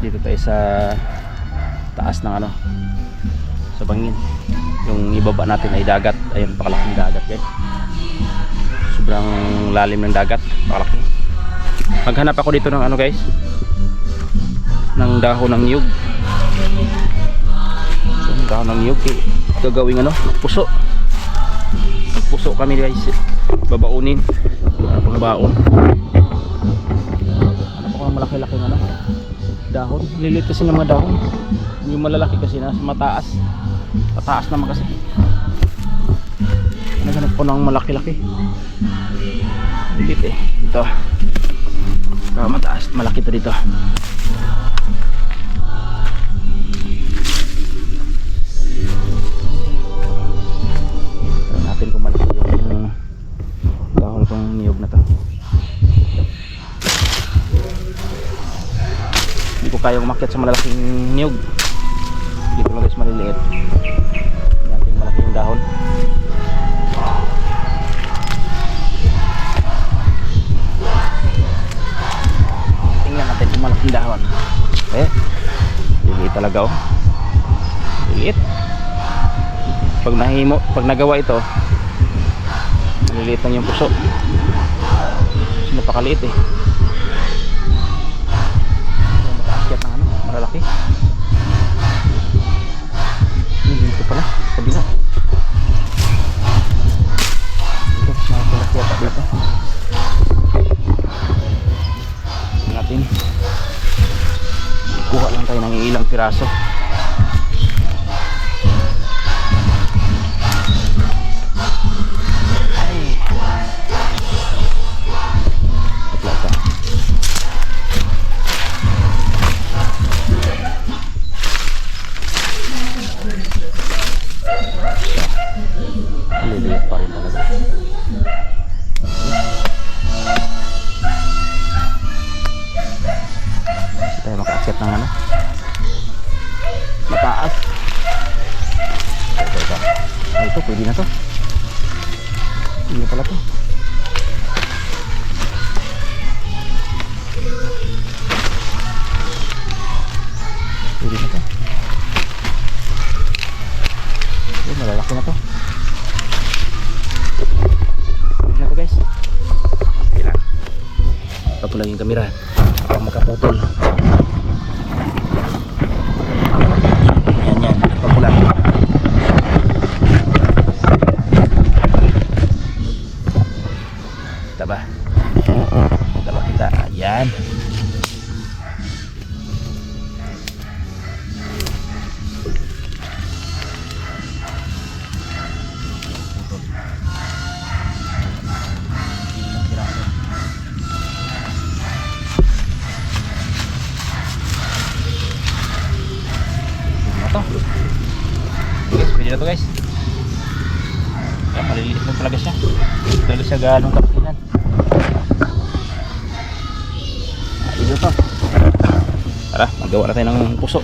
dito tayo sa taas ng ano sa bangin. Yung ibaba natin ay dagat. Ayun pakalaking dagat guys. Sobrang lalim ng dagat. Pakalaki. Maghanap ako dito ng ano guys. Ng dahon ng niyog so, yung dahon ng niyog eh, gagawing ano puso. Puso kami guys. Babaunin. Para pang baon. Ano pa malaki-laki ano dahon. Lilit kasi ng mga dahon. Yung malalaki kasi nasa mataas. Pataas naman kasi. Naghanap ko ng malaki-laki. Lilit eh. Ito. Mataas malaki to dito ko kayang umakyat sa malalaking niyog. Dito lang guys maliliit. Natin yung malaking dahon. Tingnan natin yung malaking dahon. Eh liliit talaga oh. Liliit. Pag nahimo pag nagawa ito maliliit lang yung puso. Kasi napakaliit eh tayo ng ilang piraso. Liliit pa rin talaga. Ito, pwede na to. Hindi pala to. Pwede na to. Ayun, malalaki na to. Pwede na to guys. Okay lang. Ito po lang yung kamera. Para makaputol. To. Guys, pwede na to guys. Kaya maliliit lang talaga siya. Dalo siya ganong kapinan. Ito to. Tara, magawa na tayo ng puso.